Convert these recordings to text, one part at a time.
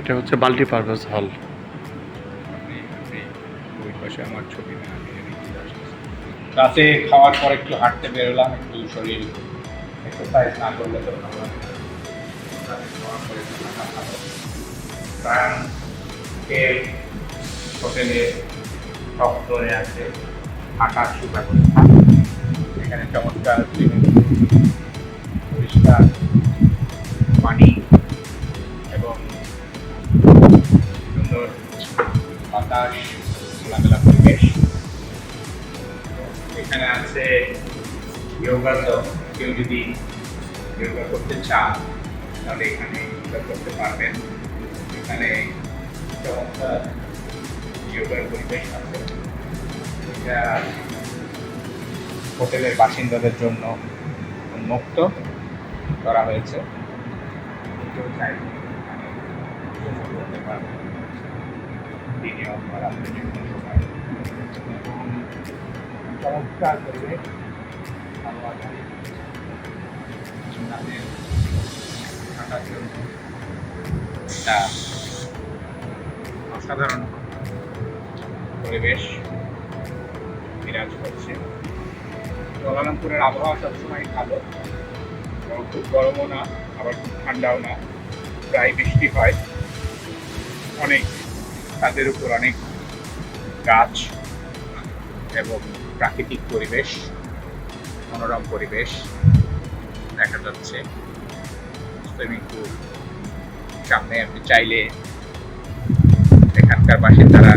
এটা হচ্ছে মাল্টিপারপাস হল। আমার ছবি। রাতে খাওয়ার পর একটু হাঁটতে বেরোলাম, একটু শরীর এক্সারসাইজ না করলে তো কারণ হোটেলে সব ফ্লোরে আছে। হাঁটার সুব্যবস্থা। তাহলে এখানে যোগা করতে পারবেন। এখানে চমৎকার যোগার পরিবেশ আছে। এটা হোটেলের বাসিন্দাদের জন্য উন্মুক্ত করা হয়েছে। কেউ চাইলে এখানে করতে পারবেন দিনে অথবা চমৎকার পরিবেশ থাকার জন্য একটা অসাধারণ পরিবেশ বিরাজ করছে। জলালমপুরের আবহাওয়া সবসময় ভালো। এবং খুব গরমও না, আবার খুব ঠান্ডাও না। প্রায় বৃষ্টি হয়। অনেক তাদের উপর অনেক গাছ এবং প্রাকৃতিক পরিবেশ, মনোরম পরিবেশ দেখা যাচ্ছে। সুইমিং পুল সামনে আপনি চাইলে এখানকার বাসিন্দারা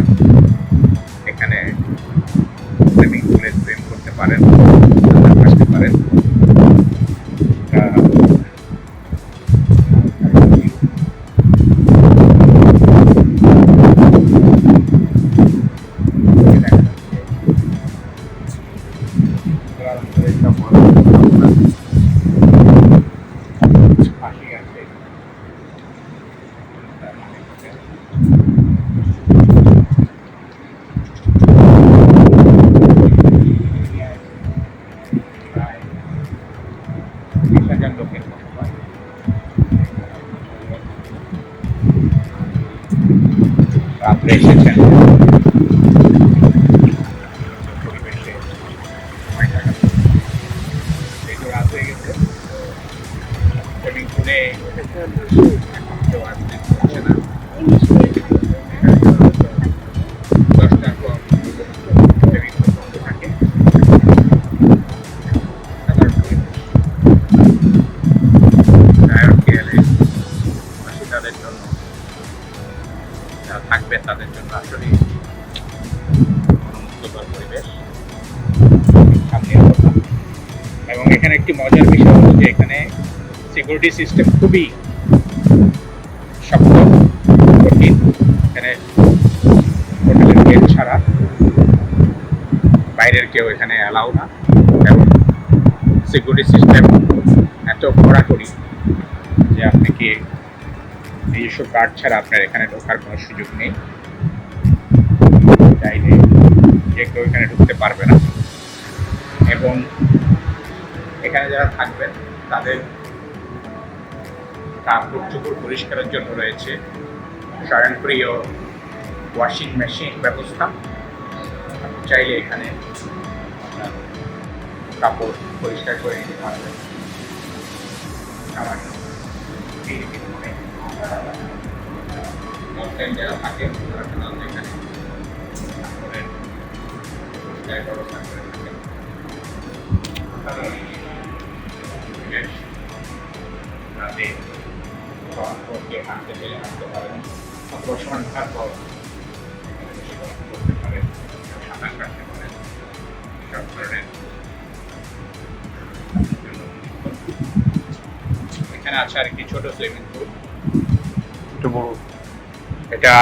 থাকবে তাদের জন্য আসলে সামনের এবং এখানে একটি মজার বিষয় হলো যে এখানে সিকিউরিটি সিস্টেম খুবই শক্ত কঠিন। এখানে হোটেলের গেট ছাড়া বাইরের কেউ এখানে অ্যালাউ না। এবং সিকিউরিটি সিস্টেম এত কড়াকড়ি যে আপনি কি নিজস্ব কার্ড ছাড়া আপনার এখানে ঢোকার কোনো সুযোগ নেই। চাইলে যে কেউ এখানে ঢুকতে পারবে না। এবং এখানে যারা থাকবেন, তাদের কাপড় চোপড় পরিষ্কারের জন্য রয়েছে। স্বয়ংক্রিয় ওয়াশিং মেশিন ব্যবস্থা। চাইলে এখানে কাপড় পরিষ্কার করে নিতে পারবেন। আমার যারা থাকে, তারা এখানে কাপড়ের ব্যবস্থা করে সম্পর্কে হাঁটতে পেরে হাঁটতে অথবা করতে পারেন সাঁতার কাটতে পারেন সব ধরনের এখানে আছে আর একটি ছোট সুইমিং পুল একটু বড়। এটা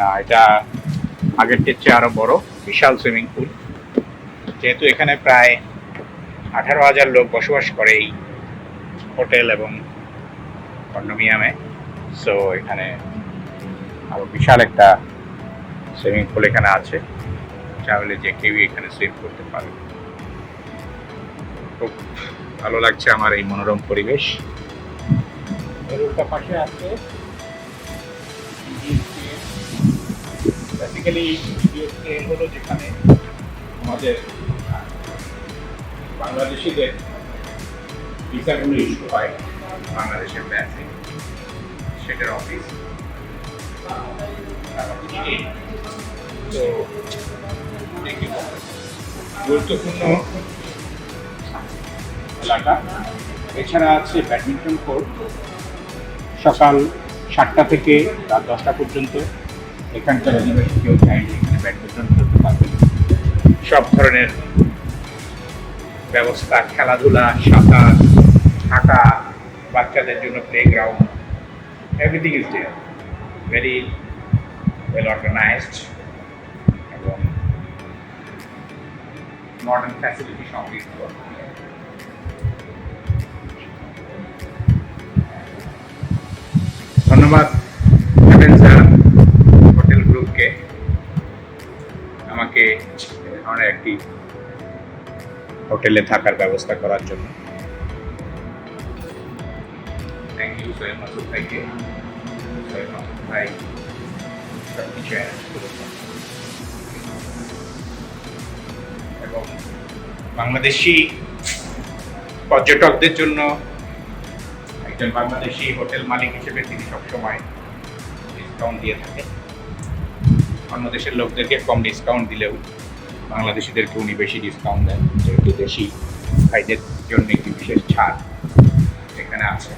না এটা আগের চেয়ে আরও বড় বিশাল সুইমিং পুল যেহেতু এখানে প্রায় আঠারো হাজার লোক বসবাস করে এই হোটেল এবং কন্ডোমিয়ামে সো এখানে আরও বিশাল একটা সুইমিং পুল এখানে আছে। চাইলে যে কেউই এখানে সুইম করতে পারে। খুব ভালো লাগছে আমার এই মনোরম পরিবেশ। পাশে আছে হলো যেখানে আমাদের, বাংলাদেশিদের ভিসাগুলো ইস্যু হয়। বাংলাদেশের ব্যাংকে অফিস তো গুরুত্বপূর্ণ এলাকা। এছাড়া আছে ব্যাডমিন্টন কোর্ট। সকাল সাতটা থেকে রাত দশটা পর্যন্ত। এখানকার অধিবাসী কেউ চাইলে এখানে ব্যাডমিন্টন খেলতে পারবেন সব ধরনের ব্যবস্থা, খেলাধুলা, সাঁতার হাঁটা বাচ্চাদের জন্য playground everything is there very well organized এবং মডার্ন ফ্যাসিলিটি সমৃদ্ধ ধন্যবাদ হোটেল গ্রুপকে আমাকে ধরনের একটি হোটেলে থাকার ব্যবস্থা করার জন্য। Thank you Sohel Masud thank Sohel সব কিছু arrange করেছেন। এবং বাংলাদেশি পর্যটকদের জন্য একজন বাংলাদেশি হোটেল মালিক হিসেবে তিনি সবসময় ডিসকাউন্ট দিয়ে থাকেন। অন্য দেশের লোকদেরকে কম ডিসকাউন্ট দিলেও বাংলাদেশিদেরকে উনি বেশি ডিসকাউন্ট দেন, যেহেতু দেশি ভাইদের জন্য একটি বিশেষ ছাড় এখানে আছে।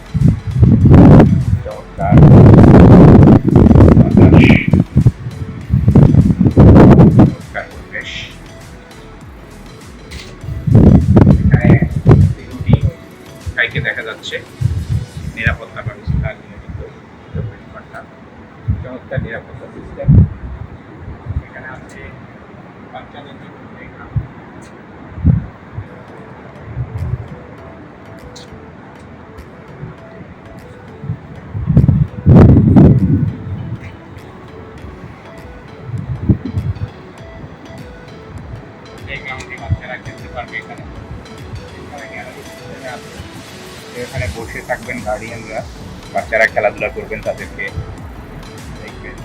বাচ্চারা খেলাধুলা করবেন তাদেরকে দেখবেন।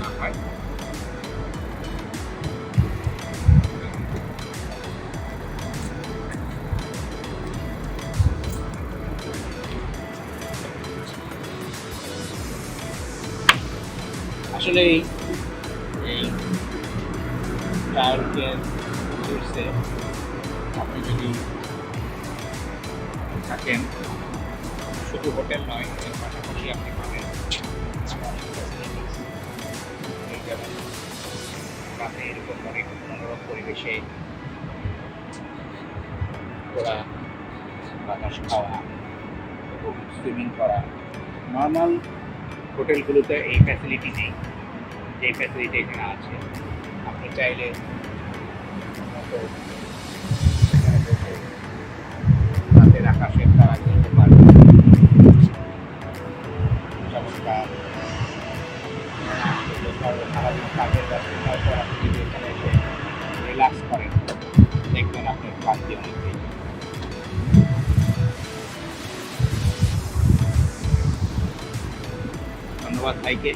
না হয় আসলে এই এই টায়ারকে আপনি যদি থাকেন শুধু হোটেল নয়, এর পাশাপাশি আপনি পাবেন রাতে এরকম অনেক মনোরম পরিবেশে ঘোরা, বাতাস খাওয়া, এবং সুইমিং করা নর্মাল হোটেলগুলোতে এই ফ্যাসিলিটি নেই। যে ফ্যাসিলিটি এখানে আছে, আপনি চাইলে রিল্যাক্স করেন দেখবেন আপনার ক্লান্তি অনেক বেশি। ধন্যবাদ ভাইকে।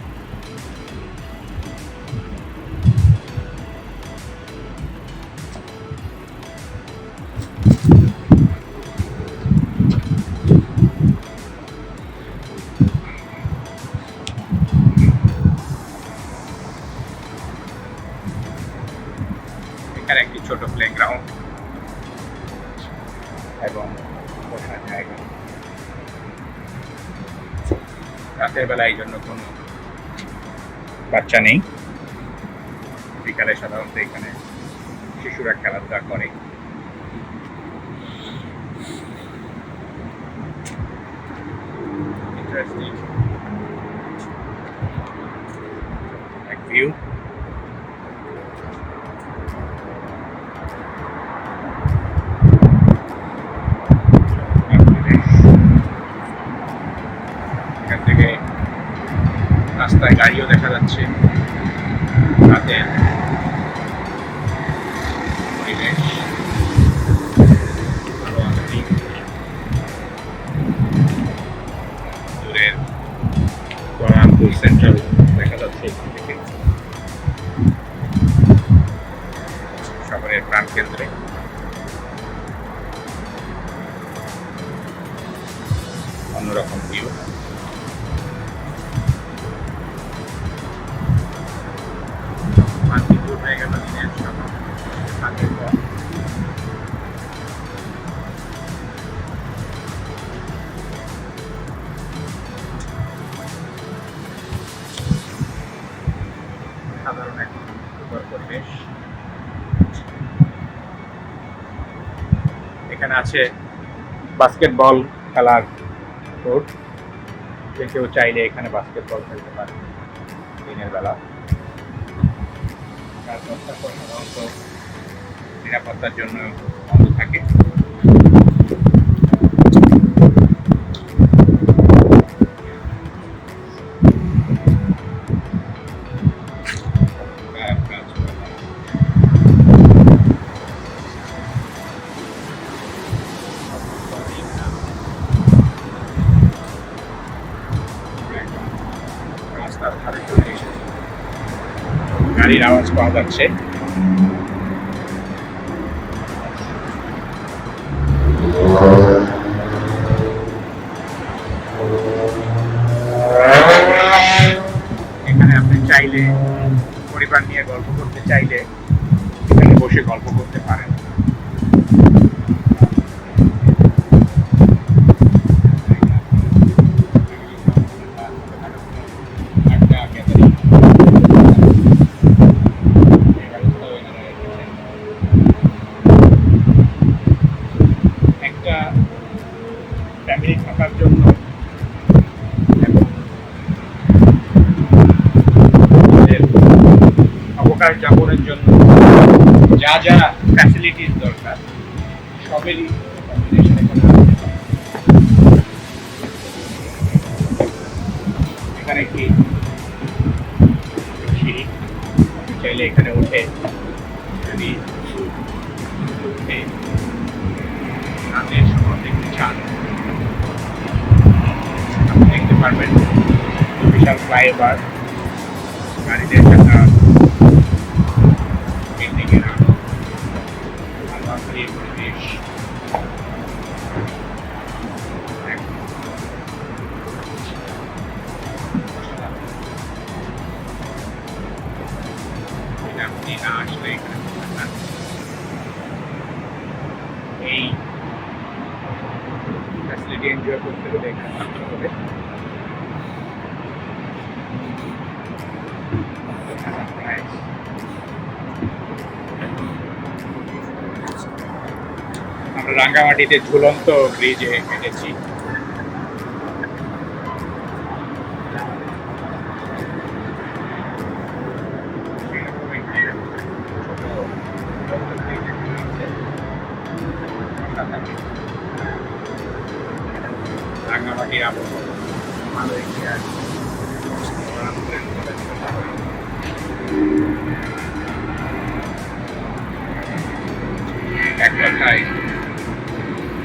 ছোট প্লে গ্রাউন্ড এবং রাতের বেলা এই জন্য কোনো বাচ্চা নেই। বিকালে সাধারণত এখানে শিশুরা খেলাধুলা করে ইন্টারেস্টিং এক ভিউ এখান থেকে রাস্তায় গাড়িও দেখা যাচ্ছে রাতের পরিবেশ আছে বাস্কেটবল খেলার কোর্ট যে কেউ চাইলে এখানে বাস্কেটবল খেলতে পারে দিনের বেলা। সাধারণত নিরাপত্তার জন্য বন্ধ থাকে। गाड़ी आवाज़ बहुत अच्छे যা যা ফ্যাসিলিটিস দরকার, সবেরই এখানে একটি সিঁড়ি। চাইলে এখানে উঠে যদি উঠে রাতের সময় দেখতে চান, আপনি দেখতে পারবেন। বিশাল ফ্লাইওভার। গাড়িদের চাকা রাঙ্গামাটিতে ঝুলন্ত ব্রিজে হেঁটেছি রয়েছে। অসাধারণ।